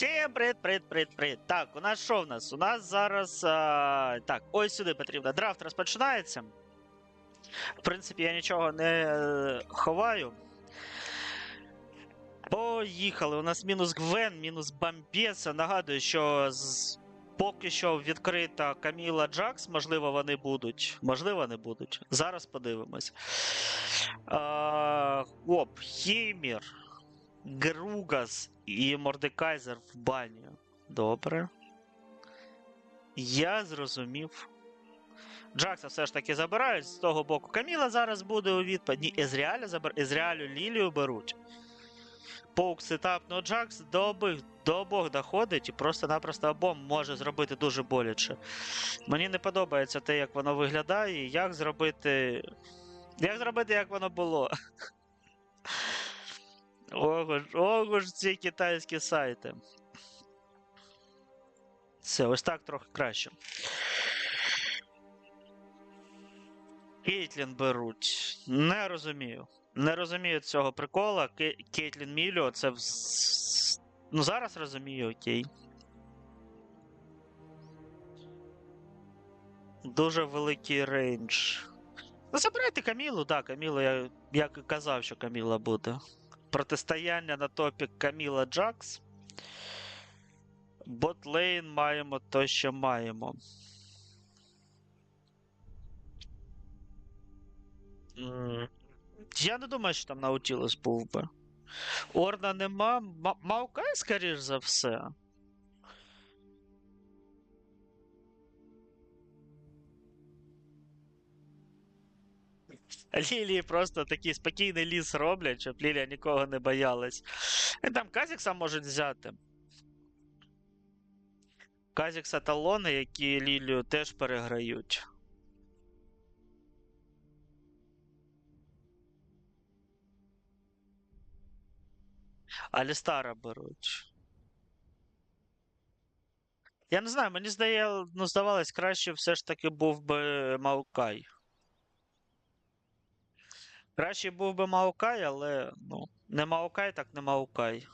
Всім привіт, привіт, привіт, привіт. Так, у нас що в нас? У нас зараз. А, так, ось сюди потрібно. Драфт розпочинається. В принципі, я нічого не е, ховаю. Поїхали. У нас мінус Гвен, мінус Бамбеса. Нагадую, що з... поки що відкрита Каміла Джакс. Можливо, вони будуть. Можливо, не будуть. Зараз подивимось. А, оп, Хеймір. Гругас і Мордекайзер в баню. Добре. Я зрозумів. Джакса все ж таки забирають з того боку. Каміла зараз буде у відпад. Ні, Езріаля забер... Езріалю Лілію беруть. Поук сетап, но Джакс до обох, до обох доходить і просто-напросто обом може зробити дуже боляче. Мені не подобається те, як воно виглядає, і як зробити. Як зробити, як воно було. Ого ж, ого ж ці китайські сайти. Все, ось так трохи краще. Кейтлін беруть. Не розумію. Не розумію цього прикола. Кейтлін Міліо, це. вс- Ну, зараз розумію, окей. Дуже великий рейндж. Ну, забирайте Камілу, так, Камілу, я як і казав, що Каміла буде протистояння на топі Каміла Джакс. Ботлейн маємо то, що маємо. Я не думаю, що там Наутілус був би. Орна нема. Маукай, скоріш за все. Лілії просто такий спокійний ліс роблять, щоб Лілія нікого не боялась. І там Казікса можуть взяти. Казікса талони, які Лілію теж переграють. Алістара беруть. Я не знаю, мені здає, ну, здавалось, краще все ж таки був би Маукай. Краще був би Маукай, але ну, не Маукай, так не Маукай.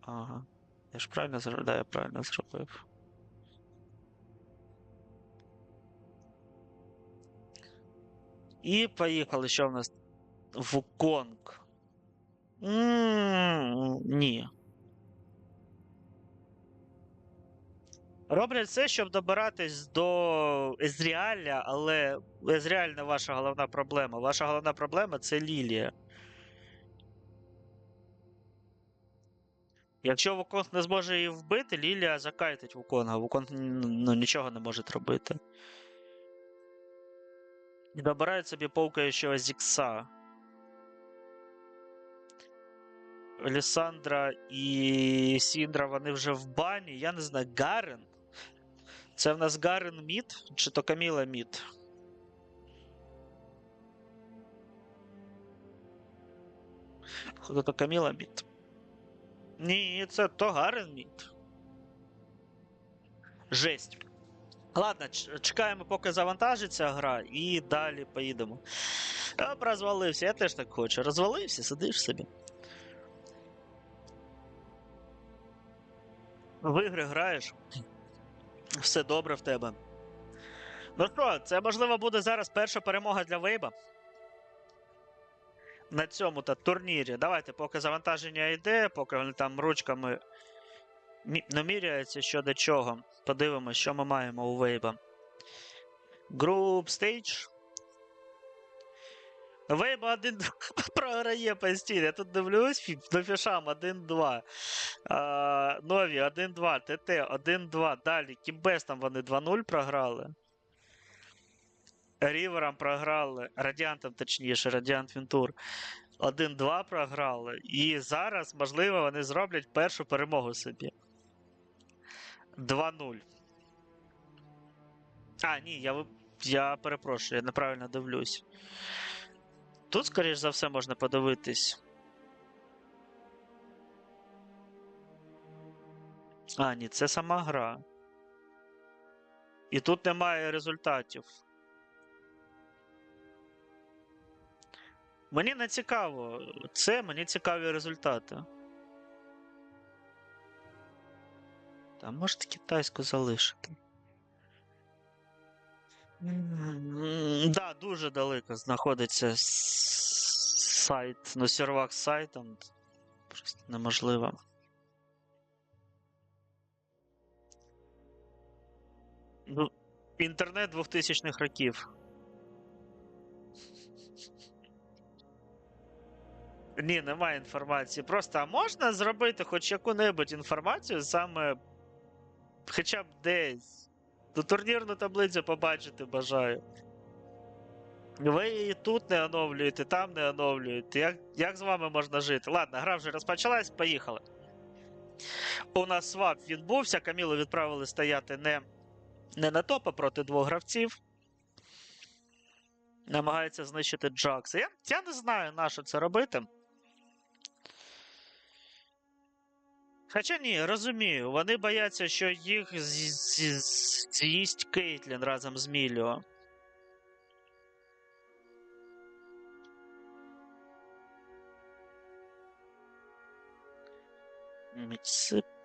Ага. Я ж правильно зробив? Да, я правильно зробив. І поїхали, що в нас? Вуконг. М, Ні. Роблять все, щоб добиратись до Езріаля, але Езріаль не ваша головна проблема. Ваша головна проблема це Лілія. Якщо Вуконг не зможе її вбити, Лілія закайтить Вуконга. Вуконг ну, нічого не може робити. І добирають собі повкаючого Зікса. Лісандра і Сіндра вони вже в бані. Я не знаю, Гарен. Це в нас Гарен Мід чи то Каміла Мід? Хто то Каміла Мід? Ні, це то Гарен Мід. Жесть. Ладно, чекаємо, поки завантажиться гра, і далі поїдемо. Оп, розвалився, я теж так хочу. Розвалився, сидиш собі. В ігри граєш. Все добре в тебе. Ну що, це можливо буде зараз перша перемога для Вейба. На цьому та турнірі. Давайте, поки завантаження йде, поки вони там ручками наміряються щодо чого. Подивимось, що ми маємо у Вейба. Group Stage. Вейба 1 програє постійно. Я тут дивлюсь, до фішам 1-2. Нові 1-2, ТТ 1-2. Далі Кімбестам вони 2-0 програли. Ріверам програли. Радіантам, точніше, Радіант Вінтур. 1-2 програли. І зараз, можливо, вони зроблять першу перемогу собі. 2-0. А, ні, я, я перепрошую, я неправильно дивлюсь. Тут, скоріш за все, можна подивитись. А, ні, це сама гра. І тут немає результатів. Мені не цікаво. Це мені цікаві результати. Та можете китайську залишити. М, Да, дуже далеко знаходиться сайт, ну сервак з сайтом. Просто неможливо. Ну, інтернет 2000-х років. Ні, немає інформації. Просто а можна зробити хоч яку-небудь інформацію саме хоча б десь. Ту турнірну таблицю побачити бажаю. Ви її тут не оновлюєте, там не оновлюєте. Як, як з вами можна жити? Ладно, гра вже розпочалась, поїхали. У нас свап відбувся, Камілу відправили стояти не, не на топа проти двох гравців. Намагається знищити Джакса. Я, я не знаю, на що це робити. Хоча ні, розумію, вони бояться, що їх з'ї- з'ї- з'їсть Кейтлін разом з Міліо.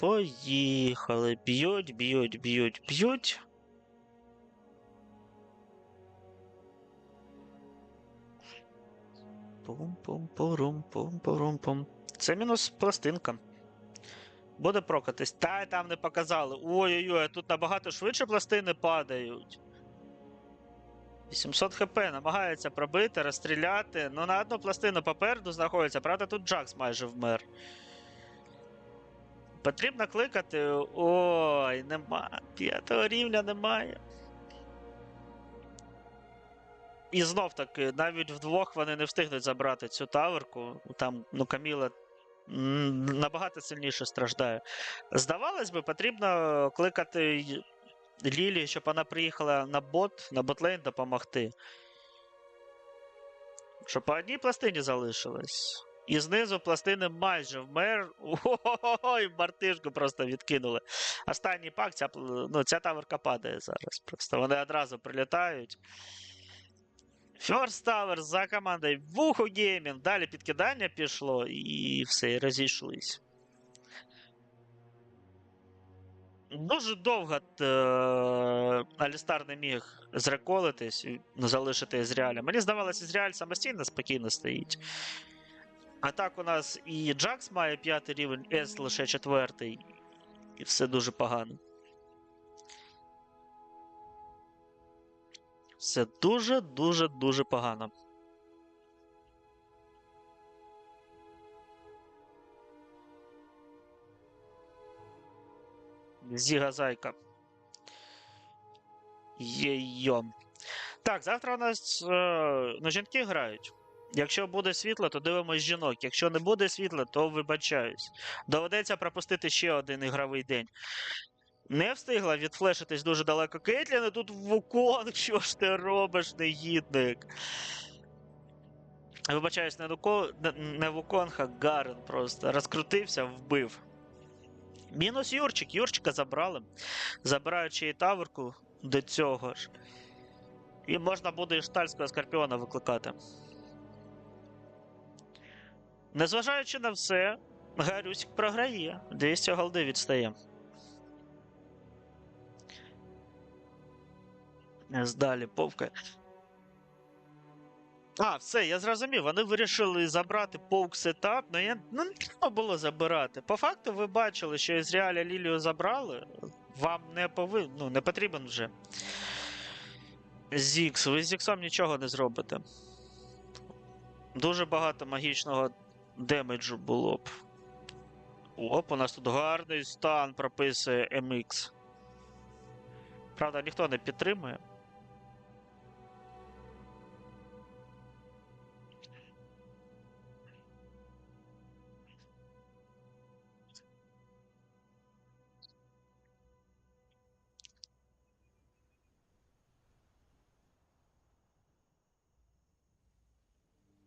Поїхали. Б'ють, б'ють, б'ють, б'ють. Пум-пум-порум-пум-порум-пум. Це мінус пластинка. Буде прокатись. Та там не показали. Ой-ой-ой, тут набагато швидше пластини падають. 800 хп намагається пробити, розстріляти. Ну на одну пластину попереду знаходиться. Правда, тут Джакс майже вмер. Потрібно кликати. Ой, нема. П'ятого рівня немає. І знов таки, навіть вдвох вони не встигнуть забрати цю таверку. Там, ну, Каміла набагато сильніше страждає. Здавалось би, потрібно кликати Лілі, щоб вона приїхала на бот, на ботлейн допомогти. Щоб по одній пластині залишилось. І знизу пластини майже вмер. Ой, мартишку просто відкинули. Останній пак, ця, ну, ця таверка падає зараз. Просто вони одразу прилітають. First Tower за командою Вуху Геймінг. Далі підкидання пішло і все, розійшлись. Дуже довго е, Алістар не міг зреколитись залишити Ізріаля. Мені здавалося, Ізріаль самостійно спокійно стоїть. А так у нас і Джакс має п'ятий рівень, Ес лише четвертий. І все дуже погано. Все дуже, дуже, дуже погано. Зіга Зайка. Є-йо. Так, завтра у нас е, ну, жінки грають. Якщо буде світло, то дивимось жінок. Якщо не буде світла, то вибачаюсь. Доведеться пропустити ще один ігровий день. Не встигла відфлешитись дуже далеко Кейтлін, і тут Вуконг, що ж ти робиш, негідник? Вибачаюсь, не, Вуко... не- а Гарен просто розкрутився, вбив. Мінус Юрчик. Юрчика забрали. Забираючи і таверку до цього ж. І можна буде і штальського скорпіона викликати. Незважаючи на все, Гарюсик програє. 200 голди відстає. Ес Далі повка. А, все, я зрозумів. Вони вирішили забрати повк сетап, але я... ну, не треба було забирати. По факту, ви бачили, що із Реаля Лілію забрали. Вам не повин... ну, не потрібен вже. Зікс. Ви з Зіксом нічого не зробите. Дуже багато магічного демеджу було б. Оп, у нас тут гарний стан прописує MX. Правда, ніхто не підтримує.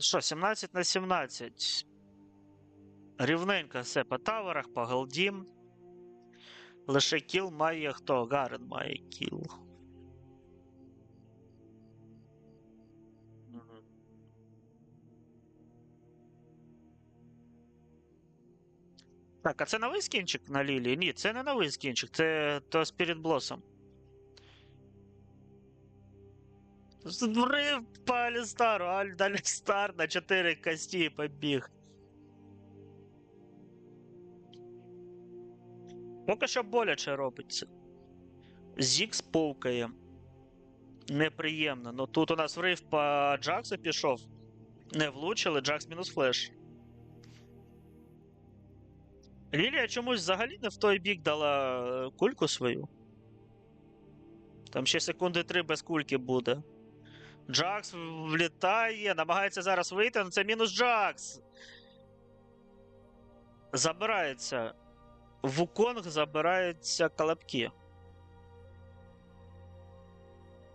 Ну Що, 17 на 17. Рівненько все по таверах, по голдім. Лише кіл має хто? Гарен має кіл. Так, а це новий скінчик на Лілії? Ні, це не новий скінчик, це то Spirit Blossom. Врив по Алістару, Алістар на 4 кості побіг. Поки що боляче робиться. Зікс повкає. Неприємно. Ну тут у нас врив по Джаксу пішов. Не влучили, Джакс мінус флеш. Лілія чомусь взагалі не в той бік дала е, кульку свою. Там ще секунди три без кульки буде. Джакс влітає, намагається зараз вийти, але це мінус Джакс. Забирається. Вуконг забираються колобки.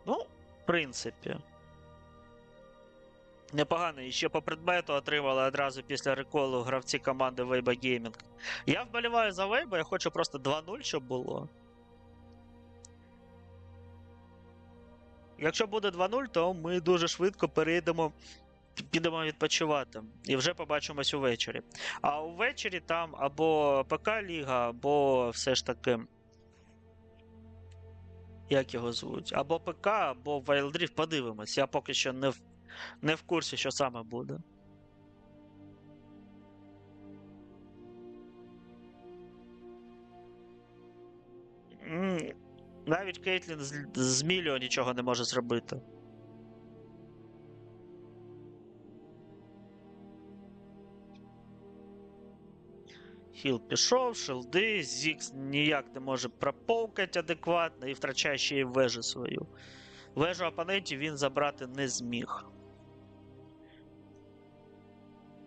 Ну, в принципі. Непогано. І ще по предмету отримали одразу після реколу гравці команди Weibo Gaming. Я вболіваю за Weibo, я хочу просто 2-0, щоб було. Якщо буде 2-0, то ми дуже швидко перейдемо, підемо відпочивати. І вже побачимось увечері. А увечері там або ПК Ліга, або все ж таки. Як його звуть? Або ПК, або Wild Rift. Подивимось. Я поки що не в, не в курсі, що саме буде. М, Навіть Кейтлін з, з Міліо нічого не може зробити. Хіл пішов, шилди, Зікс ніяк не може проповкати адекватно і втрачає ще й вежу свою. Вежу опонентів він забрати не зміг.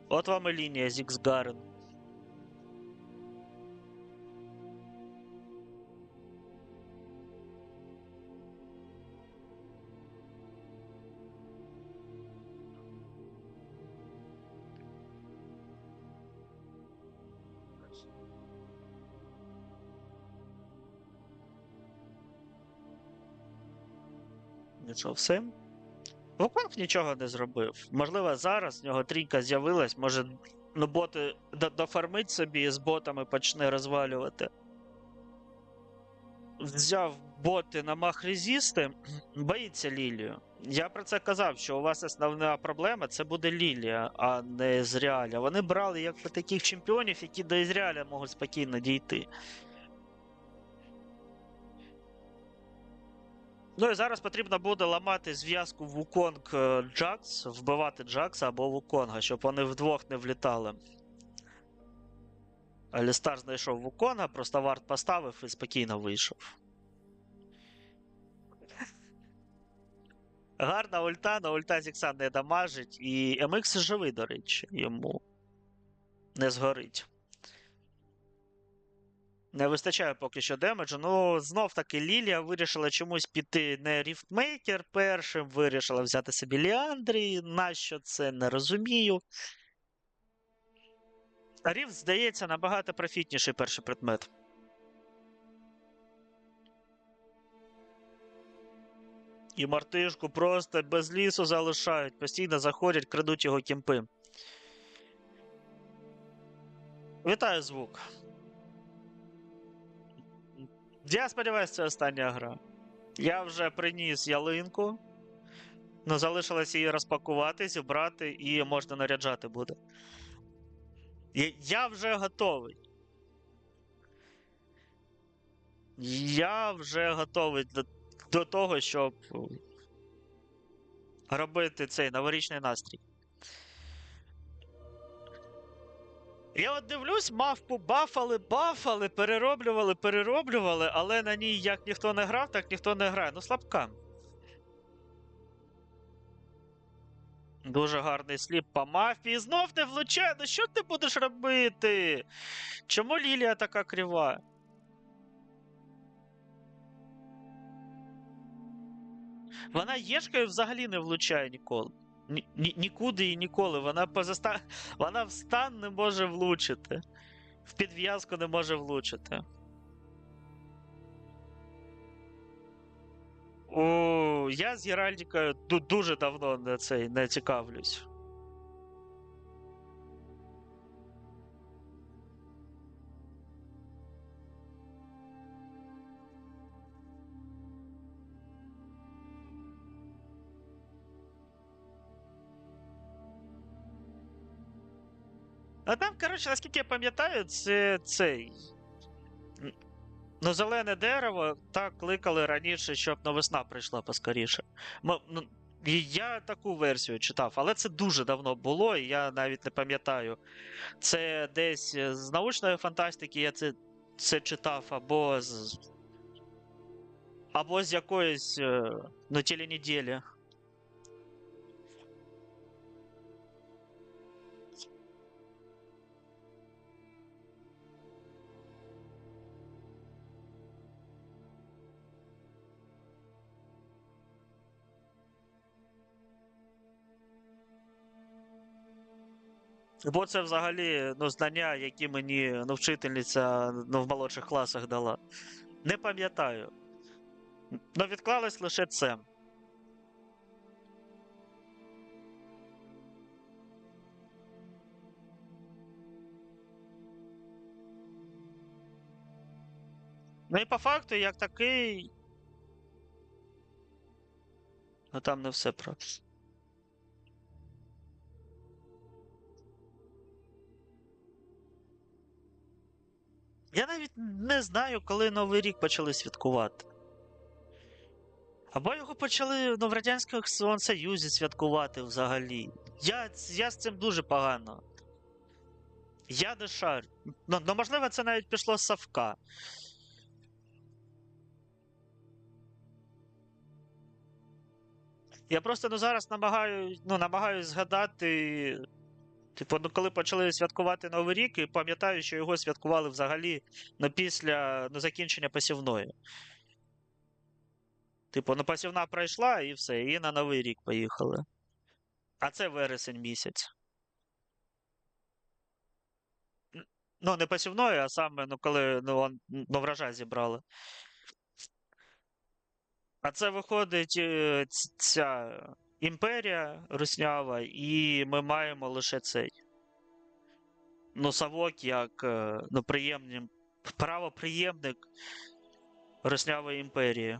От вам і лінія Зікс Гарен. Нічого все. Вуконг нічого не зробив. Можливо, зараз в нього трійка з'явилась, може, ну, боти дофармить собі і з ботами почне розвалювати. Взяв боти на мах резісти, боїться Лілію. Я про це казав, що у вас основна проблема це буде Лілія, а не Ізріаля. Вони брали якби таких чемпіонів, які до Ізріаля можуть спокійно дійти. Ну і зараз потрібно буде ламати зв'язку Вуконг е, Джакс, вбивати Джакса або Вуконга, щоб вони вдвох не влітали. Алістар знайшов Вуконга, просто варт поставив і спокійно вийшов. Гарна ульта, але ульта Зікса не дамажить, і MX живий, до речі, йому не згорить. Не вистачає поки що демеджу. Ну, знов таки Лілія вирішила чомусь піти не Ріфтмейкер першим, вирішила взяти собі Ліандрі. Нащо це не розумію. Ріфт, здається, набагато профітніший перший предмет. І мартишку просто без лісу залишають, постійно заходять, крадуть його кімпи. Вітаю звук. Я сподіваюся, це остання гра. Я вже приніс ялинку. Ну, залишилось її розпакувати, зібрати і можна наряджати буде. Я вже готовий. Я вже готовий до, до того, щоб робити цей новорічний настрій. Я от дивлюсь, мавпу бафали, бафали, перероблювали, перероблювали, але на ній як ніхто не грав, так ніхто не грає. Ну, слабка. Дуже гарний сліп по мафії. Знов не влучає. Ну що ти будеш робити? Чому Лілія така крива? Вона єшкою взагалі не влучає ніколи. Ні, ні, нікуди і ніколи. Вона позаста... Вона в стан не може влучити. В підв'язку не може влучити. О, я з Геральдікою дуже давно на цей, не цікавлюсь. А там, коротше, наскільки я пам'ятаю, це цей. Ну, зелене дерево так кликали раніше, щоб ну, весна прийшла поскоріше. Ну, я таку версію читав, але це дуже давно було, і я навіть не пам'ятаю. Це десь е, з научної фантастики я це, це читав, або з. Або з якоїсь е, ну, теленеділі. Бо це взагалі ну, знання, які мені ну, вчительниця ну, в молодших класах дала. Не пам'ятаю. Ну, відклалось лише це. Ну і по факту, як такий. Ну там не все про. Я навіть не знаю, коли Новий рік почали святкувати. Або його почали ну, в Радянському Союзі святкувати взагалі. Я, я з цим дуже погано. Я не шарю. Ну, ну, можливо, це навіть пішло з Савка. Я просто ну, зараз намагаю, ну, намагаюсь згадати. Типу, ну, коли почали святкувати Новий рік, і пам'ятаю, що його святкували взагалі ну, після ну, закінчення посівної. Типу, ну посівна пройшла і все, і на Новий рік поїхали. А це вересень місяць. Ну, не посівною, а саме, ну, коли ну, ну, врожай зібрали. А це виходить е, ця імперія руснява, і ми маємо лише цей. Ну, як е, ну, приємним, правоприємник руснявої імперії.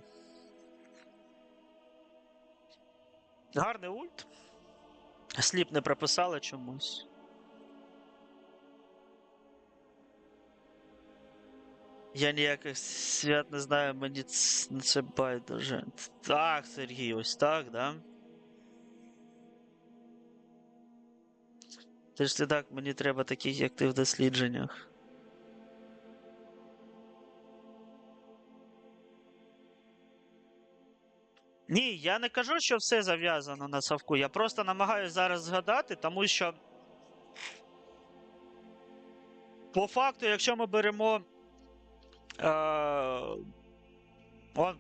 Гарний ульт. Сліп не прописали чомусь. Я ніяких свят не знаю, мені це байдуже. Так, Сергій, ось так, да? Ти ж слідак, мені треба таких, як ти в дослідженнях. Ні, я не кажу, що все зав'язано на Савку. Я просто намагаюся зараз згадати, тому що. По факту, якщо ми беремо. Е, он,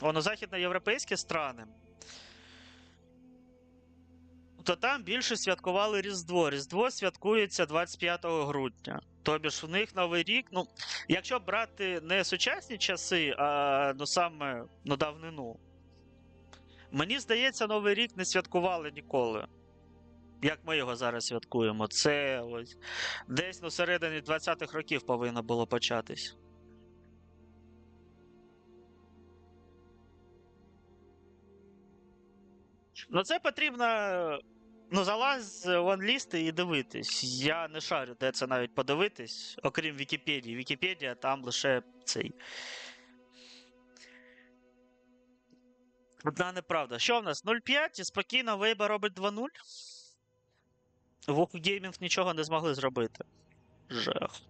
воно західноєвропейські страни, то там більше святкували Різдво. Різдво святкується 25 грудня. Тобі ж в них Новий рік. Ну, якщо брати не сучасні часи, а ну саме ну, давнину. Мені здається, Новий рік не святкували ніколи. Як ми його зараз святкуємо. Це ось десь ну, середині 20-х років повинно було початись. Ну, це потрібно. Ну, залазь в анлісти і дивитись. Я не шарю, де це навіть подивитись, окрім Вікіпедії. Вікіпедія там лише цей. Одна неправда. Що в нас? 0,5 і спокійно Вейба робить 2-0. Воку Геймінг нічого не змогли зробити. Жах.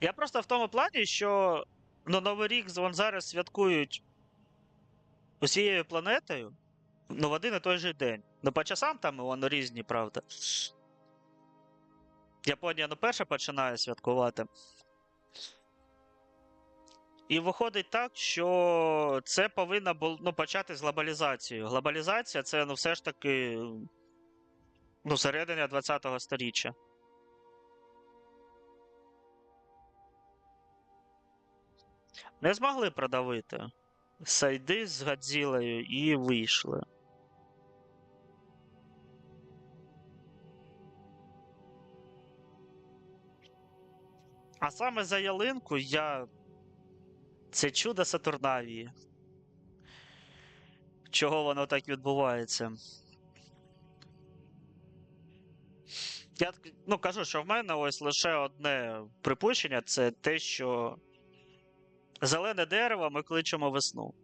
Я просто в тому плані, що ну, Новий рік вон зараз святкують усією планетою ну, в один і той же день. Ну, по часам там воно різні, правда. Японія ну, перша починає святкувати. І виходить так, що це повинно було ну, почати з глобалізацією. Глобалізація це ну, все ж таки ну, середина 20-го сторіччя. Не змогли продавити. Сайди з Гадзілею і вийшли. А саме за ялинку я Це чудо Сатурнавії. Чого воно так відбувається? Я ну, кажу, що в мене ось лише одне припущення це те, що зелене дерево ми кличемо весну.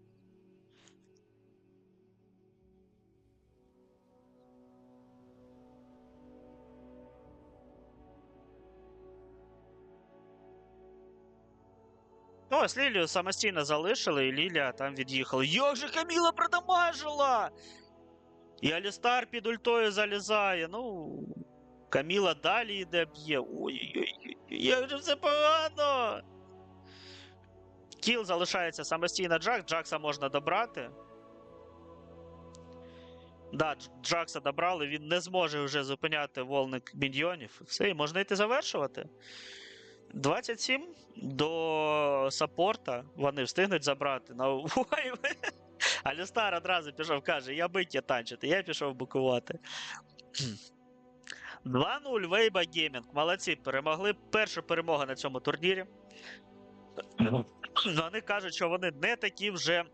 Ну, ось Лілію самостійно залишили, і Лілія там від'їхала. Як же Каміла продамажила! І Алістар під ультою залізає. Ну, Каміла далі йде б'є. Ой-ой-ой, як же все погано! Кіл залишається самостійно Джак, Джакса можна добрати. Да, Джакса добрали, він не зможе вже зупиняти волник міньйонів. Все, і можна йти завершувати. 27 до саппорта вони встигнуть забрати. Ну, ой, Алістар одразу пішов, каже, я биття танчити, я пішов букувати. 2-0 Вейба Геймінг. Молодці, перемогли. Перша перемога на цьому турнірі. Вони кажуть, що вони не такі вже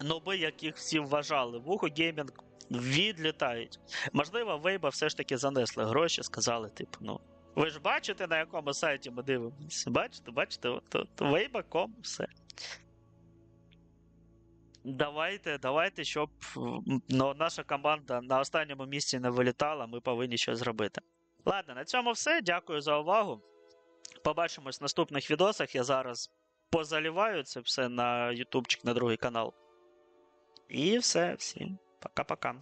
ноби, яких всі вважали. Вухо Геймінг відлітають. Можливо, Вейба все ж таки занесли гроші, сказали, типу, ну. Ви ж бачите, на якому сайті ми дивимося? Бачите, бачите, от все. Давайте, давайте, щоб ну, наша команда на останньому місці не вилітала, ми повинні щось зробити. Ладно, на цьому все. Дякую за увагу. Побачимось в наступних відосах. Я зараз позаліваю це все на ютубчик, на другий канал. І все, всім пока-пока.